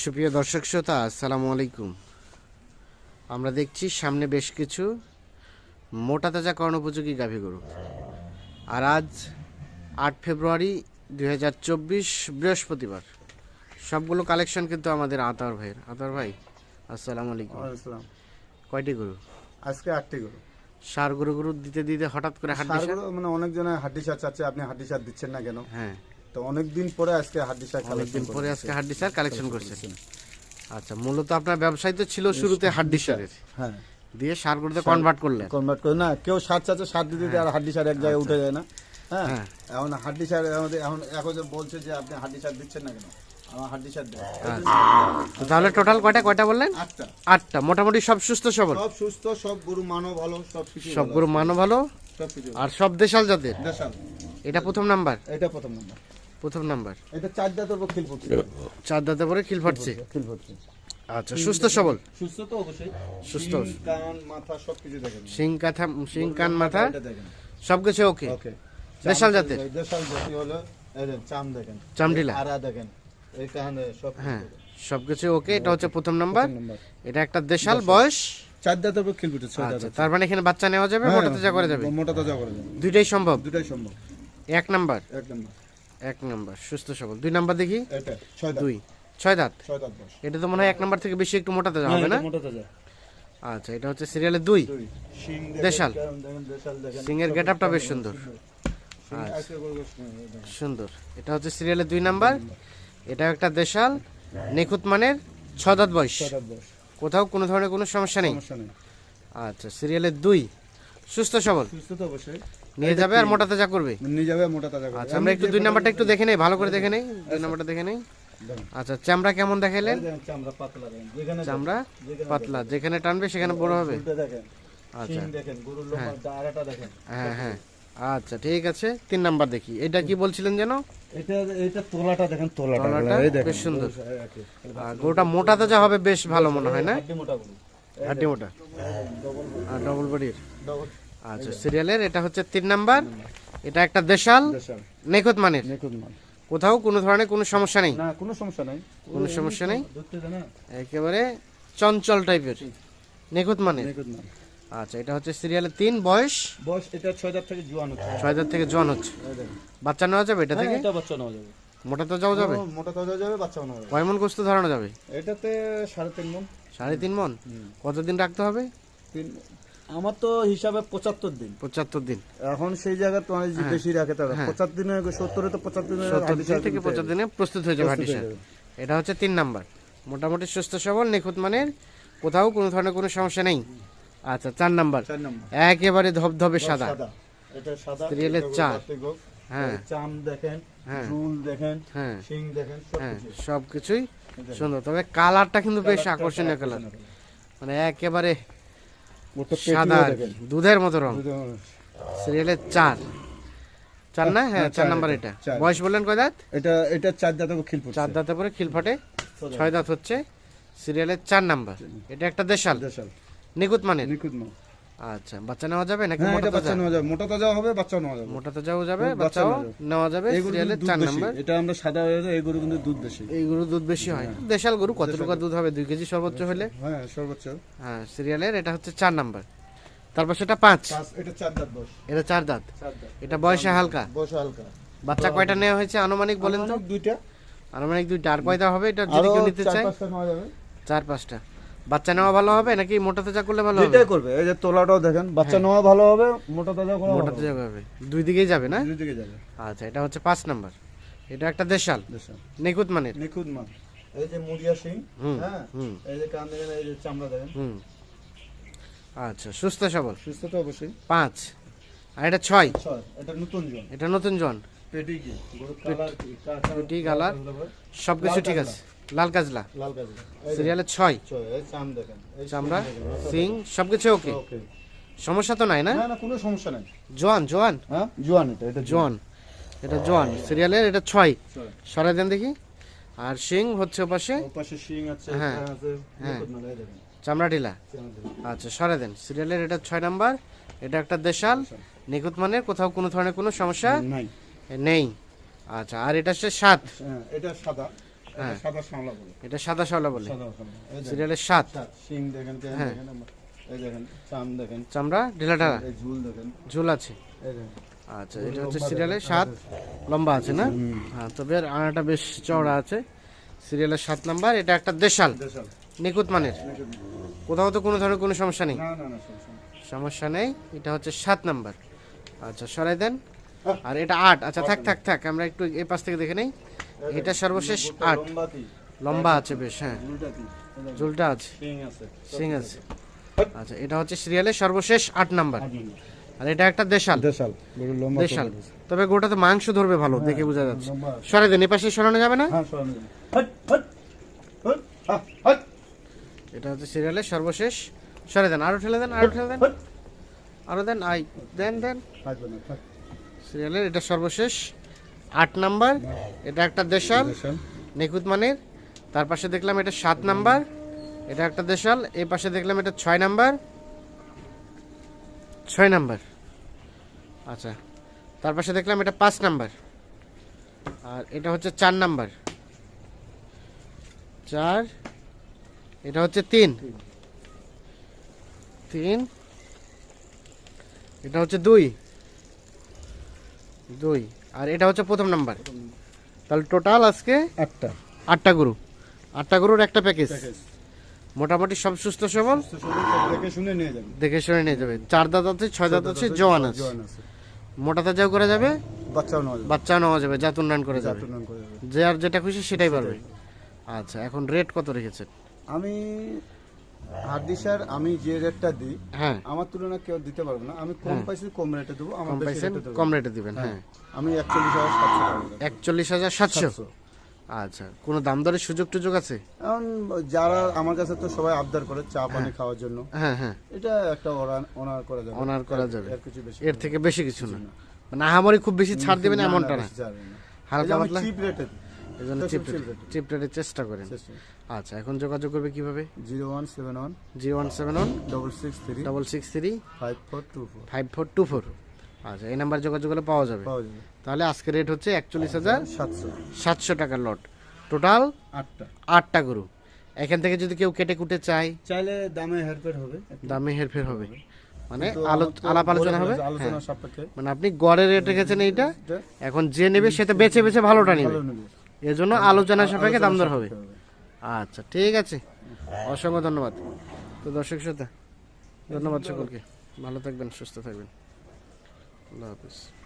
সুপ্রিয় দর্শক শ্রোতা আসসালামু আলাইকুম। আমরা দেখছি সামনে বেশ কিছু মোটা তাজা কর্ণ উপযোগী গাভী গরু। আর আজ আট ফেব্রুয়ারি দু হাজার চব্বিশ বৃহস্পতিবার। সবগুলো কালেকশন কিন্তু আমাদের আতার ভাইয়ের। আতার ভাই আসসালামু আলাইকুম। কয়টি গরু? আজকে আটটি গরু। সার গরু গরু দিতে দিতে হঠাৎ করে হাড্ডি মানে অনেকজনের হাড্ডি সার চাচ্ছে আপনি হাড্ডি সার দিচ্ছেন না কেন? হ্যাঁ। তো অনেক দিন পরে আজকে হাড্ডি সার অনেকদিন পরে আজকে হাড্ডি সার কালেকশন করছেন আচ্ছা মূলত আপনার ব্যবসায় তো ছিল শুরুতে হাড্ডি সারের হ্যাঁ। দিয়ে সার গরুতে কনভার্ট করলেন। কনভার্ট করে না কেউ সার চাচ্ছে সার দিতে দিতে আর হাড্ডি সার এক জায়গায় উঠে যায় না। হ্যাঁ হ্যাঁ। এখন হাড্ডি সার আমাদের এখন এখন বলছে যে আপনি হাড্ডি সার দিচ্ছেন না কেন? তো তাহলে টোটাল কয়টা কয়টা বললেন? আটটা। আটটা। মোটামুটি সব সুস্থ সবল? সব সুস্থ সব গরু মানও ভালো সব কিছু সব গরু মানও ভালো? আর সব দেশাল জাতের? দেশাল। এটা প্রথম নাম্বার? এটা প্রথম নম্বর। প্রথম নাম্বার। এটা চার উপর খিল পড়ছে। চার দাঁতে পরে খিল ফাটছে? খিল পড়ছে আচ্ছা সুস্থ সবল? সুস্থ তো অবশ্যই। সুস্থ। কান মাথা সব কিছু দেখেন। শিং কাথা শিং কান মাথা? সবকিছু ওকে? ওকে। দেশাল জাতের? দেশাল জাতি হলো চাম দেখেন চামডিলা? আরা দেখেন এই সব হ্যাঁ সবকিছু ওকে এটা হচ্ছে প্রথম নাম্বার। এটা একটা দেশাল বয়স? চার দাঁতের পড়ছে ছয় আচ্ছা দাঁত তার মানে এখানে বাচ্চা নেওয়া যাবে মোটা তাজা করা যাবে? মোটা তাজা করে যাবে। দুইটাই সম্ভব? দুটাই সম্ভব। এক নাম্বার? এক নম্বর। এক নাম্বার সুস্থ সবল। দুই নাম্বার দেখি? এটা ছয় দাঁত। দুই। ছয় দাঁত? ছয় দাঁত বয়স। এটা তো মনে হয় এক নাম্বার থেকে বেশি একটু মোটা তাজা হবে না? মোটা তাজা। আচ্ছা এটা হচ্ছে সিরিয়ালের দুই? দুই। দেশাল। সিংয়ের গেট আপটা বেশ সুন্দর। দেখেন। সুন্দর। এটা হচ্ছে সিরিয়ালের দুই নাম্বার। এটা একটা দেশাল। নিখুঁত মানের ছ দাঁত বয়স। ছয় দাঁত বয়স। কোথাও কোনো ধরনের কোনো সমস্যা নেই। সমস্যা নেই। আচ্ছা সিরিয়ালের দুই। সুস্থ সবল। সুস্থ তো অবশ্যই। নিয়ে যাবে আর মোটা তাজা করবে? নিয়ে যাবে মোটা তাজা করে আচ্ছা আমরা একটু দুই নাম্বারটা একটু দেখে নেই ভালো করে দেখে নেই? দুই নাম্বারটা দেখে নেই? আচ্ছা চামড়া কেমন দেখাইলেন? চামড়া পাতলা যেখানে চামড়া পাতলা যেখানে টানবে সেখানে বড় হবে? আচ্ছা। দেখেন গরুর লোমার দাঁড়াটা দেখেন। হ্যাঁ হ্যাঁ। আচ্ছা ঠিক আছে তিন নাম্বার দেখি। এটা কি বলছিলেন যেন? এটা এটা তোলাটা দেখেন তোলাটা এই দেখেন বেশ সুন্দর। গরুটা মোটা তাজা হবে বেশ ভালো মনে হয় না? হাড্ডি মোটা হাড্ডি মোটা। ডবল আর ডবল বডির ডবল আচ্ছা সিরিয়ালের এটা হচ্ছে তিন নাম্বার। এটা একটা দেশাল নিখুঁত মানের। নিখুঁত কোথাও কোনো ধরনের কোনো সমস্যা নেই? না কোনো সমস্যা নাই। কোনো সমস্যা নেই? একেবারে চঞ্চল টাইপের। নিখুঁত মানের। নিখুঁত মাল। আচ্ছা এটা হচ্ছে সিরিয়ালের তিন বয়স? বয়স এটা ছয় দাঁত থেকে জোয়ান হচ্ছে। ছয় দাঁত থেকে জন হচ্ছে। বাচ্চা নেওয়া যাবে এটা থেকে? হ্যাঁ, এটা বাচ্চা নেওয়া যাবে। মোটা তো যাওয়া যাবে? মোটা তাজা যাবে বাচ্চাও নেওয়া যাবে। কয় মন গোস্ত ধরানো যাবে? এটাতে সাড়ে তিন মন। সাড়ে তিন মন? কতদিন রাখতে হবে? তিন আমার তো হিসাবে পঁচাত্তর দিন। পঁচাত্তর দিন। এখন সেই জায়গায় তোমার যে বেশি রাখে তারা। পঁচাত্তর দিনে সত্তরে তো পঁচাত্তর দিনে সত্তর দিন থেকে পঁচাত্তর দিনে প্রস্তুত হয়ে যাবে হাটিসা এটা হচ্ছে তিন নাম্বার। মোটামুটি সুস্থ সবল নিখুঁত মানের কোথাও কোনো ধরনের কোনো সমস্যা নেই। আচ্ছা চার নাম্বার। একেবারে ধবধবে সাদা। এটা চার। হ্যাঁ। এই চাম দেখেন হ্যাঁ। দেখেন হ্যাঁ। শিং দেখেন সব হ্যাঁ কিছু। সব কিছুই সুন্দর। তবে কালারটা কিন্তু বেশ আকর্ষণীয় কালার। মানে একেবারে সাদা। দুধের মতো রং। সিরিয়ালের চার। চার না? হ্যাঁ চার চার নাম্বার এটা, বয়স বললেন কয় দাঁত? এটা এটা চার দাঁতে খিল চার দাঁতে পরে খিল ফাটে। ছয় দাঁত। হচ্ছে সিরিয়ালের চার নাম্বার। এটা একটা দেশাল। দেশাল। নিখুঁত মানে নিখুঁত মাল আচ্ছা বাচ্চা নেওয়া যাবে নাকি হ্যাঁ মোটা বাচ্চা নেওয়া যাবে। মোটা তাজা হবে বাচ্চাও নেওয়া যাবে। মোটা তাজাও যাবে বাচ্চা বাচ্চাও নেওয়া যাবে। সিরিয়ালের দুধ চার বেশি। নাম্বার। এটা আমরা সাদা হয়ে যায় এইগুলো কিন্তু দুধ বেশি। এইগুলো দুধ বেশি হয়। দেশাল গরু কতটুকু দুধ হবে? দুই কেজি সর্বোচ্চ হলে? হ্যাঁ সর্বোচ্চ। হ্যাঁ সিরিয়ালের এটা হচ্ছে চার নাম্বার। তারপর সেটা পাঁচ। এটা চার দাঁত বয়স। এটা চার দাঁত। এটা বয়সে হালকা। বয়স হালকা। বাচ্চা কয়টা নেওয়া হয়েছে আনুমানিক বলেন তো? দুইটা। আনুমানিক দুইটা। আর কয়টা হবে? এটা যদি কেউ নিতে চায়? চার পাঁচটা। বাচ্চা নেওয়া ভালো হবে নাকি মোটা তাজা করলে ভালো হবে? যেটাই করবে। এই যে তোলাটাও দেখেন বাচ্চা নেওয়া ভালো হবে মোটা তাজা করা মোটা তাজা হবে। দুই দিকেই যাবে না? দুই দিকে যাবে। আচ্ছা এটা হচ্ছে পাঁচ নাম্বার। এটা একটা দেশাল। দেশাল। নিখুঁত মানের। নিখুঁত মাল এই যে মুরিয়া সিং হ্যাঁ? এই যে কান দেখেন এই যে চামড়া দেখেন। হুম। আচ্ছা সুস্থ সবল। সুস্থ তো অবশ্যই। পাঁচ। আর এটা ছয়। ছয়। এটা নতুন জন। এটা নতুন জন। পেটি কি? গরু কালার? পেটি, কালার। সব কিছু ঠিক আছে। লাল কাজলা লাল কাজলা সিরিয়ালের ছয়? চামড়া সিং সব কিছু ওকে? সমস্যা তো নাই না? কোনো সমস্যা নাই। জোয়ান জোয়ান? হ্যাঁ? জোয়ান এটা এটা জোয়ান। এটা জোয়ান। সিরিয়ালের এটা ছয়। সরাই দেন দেখি। আর সিং হচ্ছে পাশে? ওর পাশে শিং আছে হ্যাঁ, হ্যাঁ। চামড়া টিলা আচ্ছা সরাই দেন। সিরিয়ালের এটা ছয় নাম্বার। এটা একটা দেশাল। নিখুঁত মানের কোথাও কোনো ধরনের কোনো সমস্যা নেই। আচ্ছা আর এটা হচ্ছে সাত। হ্যাঁ এটা সাদা। সাদা শ্যামলা বলে। এটা সাদা শাওলা বলে। সাদা সিরিয়ালের সাত সাত দেখেন হ্যাঁ। দেখেন এই দেখেন চাম দেখেন। চামড়া ঢিলা ঢালা। ঝুল দেখেন। ঝুল আছে। আচ্ছা এটা হচ্ছে সিরিয়ালের সাত লম্বা আছে না? হ্যাঁ তবে আনাটা বেশ চওড়া আছে। সিরিয়ালের সাত নাম্বার এটা একটা দেশাল। দেশাল। নিখুঁত মানের। কোথাও তো কোনো ধরনের কোনো সমস্যা নেই। সমস্যা নেই। এটা হচ্ছে সাত নাম্বার। আচ্ছা সরাই দেন। আর এটা আট। আচ্ছা থাক থাক থাক। আমরা একটু এই পাশ থেকে দেখে নেই। এটা সর্বশেষ আট। লম্বা আছে বেশ হ্যাঁ। ঝুলটা আছে। সিং আছে। আচ্ছা এটা হচ্ছে সিরিয়ালের সর্বশেষ আট নাম্বার। আর এটা একটা দেশাল। দেশাল। লম্বা দেশাল। তবে গোটাতে মাংস ধরবে ভালো দেখে বোঝা যাচ্ছে। লম্বা সরাই দেন এ পাশে সরানো যাবে না? হ্যাঁ সরানো যাবে। হট, হট, হট, হট, এটা হচ্ছে সিরিয়ালের সর্বশেষ। সরে দেন আরও ঠেলে দেন আরও ঠেলে দেন। আরও দেন আই দেন দেন। সিরিয়ালের এটা সর্বশেষ। আট নাম্বার এটা একটা দেশাল নিখুঁত মানের। তার পাশে দেখলাম এটা সাত নাম্বার এটা একটা দেশাল এই পাশে দেখলাম এটা ছয় নাম্বার। ছয় নাম্বার। আচ্ছা তার পাশে দেখলাম এটা পাঁচ নাম্বার। আর এটা হচ্ছে চার নাম্বার। চার এটা হচ্ছে তিন। তিন এটা হচ্ছে দুই। দুই। আর এটা হচ্ছে প্রথম নাম্বার। তাহলে টোটাল আজকে আটটা। আটটা গরু। আটটা গরুর একটা প্যাকেজ মোটামুটি সব সুস্থ সবল? দেখে শুনে নিয়ে যাবেন দেখে শুনে নিয়ে যাবে। চার দাঁত আছে ছয় দাঁত আছে জোয়ান আছে। মোটা তাজাও করা যাবে? বাচ্চাও নেওয়া যাবে। বাচ্চাও নেওয়া যাবে জাত উন্নয়ন করা যাবে। জাত উন্নয়ন করে যাবে। যে আর যেটা খুশি সেটাই পারবে। আচ্ছা এখন রেট কত রেখেছেন? আমি হার্দি স্যার আমি যে রেটটা দিই হ্যাঁ। আমার তুলনায় কেউ দিতে পারবে না। আমি কম পাইছি কম রেটে দেবো আমার কম রেটে দিবেন হ্যাঁ। আমি একচল্লিশ হাজার সাতশো একচল্লিশ হাজার সাতশো। আচ্ছা কোনো দাম দরের সুযোগ টুযোগ আছে? এখন যারা আমার কাছে তো সবাই আবদার করে চা পানি খাওয়ার জন্য। হ্যাঁ হ্যাঁ। এটা একটা অনার করা যাবে। অনার করা যাবে। এর কিছু বেশি এর থেকে বেশি কিছু না। মানে আহামরি খুব বেশি ছাড় দিবেন এমনটা না। হালকা পাতলা? চিপ রেটে এই জন্য চিপ রেটের চেষ্টা করেন। আচ্ছা এখন যোগাযোগ করবে কীভাবে? Zero one seven one zero one seven one double six three double six three five four two four. Five four two four. আচ্ছা এই নাম্বার যোগাযোগ করলে পাওয়া যাবে। তাহলে আজকে রেট হচ্ছে একচল্লিশ হাজার সাতশো। সাতশো টাকার লট টোটাল আটটা। আটটা গরু। এখান থেকে যদি কেউ কেটে কুটে চায়? চাইলে দামে হেরফের হবে। দামে হেরফের হবে। মানে আলো আলাপ আলোচনা হবে? আলোচনা হ্যাঁ। মানে আপনি গড়ে রেট রেখেছেন এইটা। এখন যে নেবে সেটা বেছে বেছে ভালোটা নেবে। ভালো নেবে এর জন্য আলোচনা সাপেক্ষে দাম দর হবে। আচ্ছা ঠিক আছে। অসংখ্য ধন্যবাদ। তো দর্শক শ্রোতা ধন্যবাদ সকলকে। ভালো থাকবেন সুস্থ থাকবেন। আল্লাহ হাফিজ।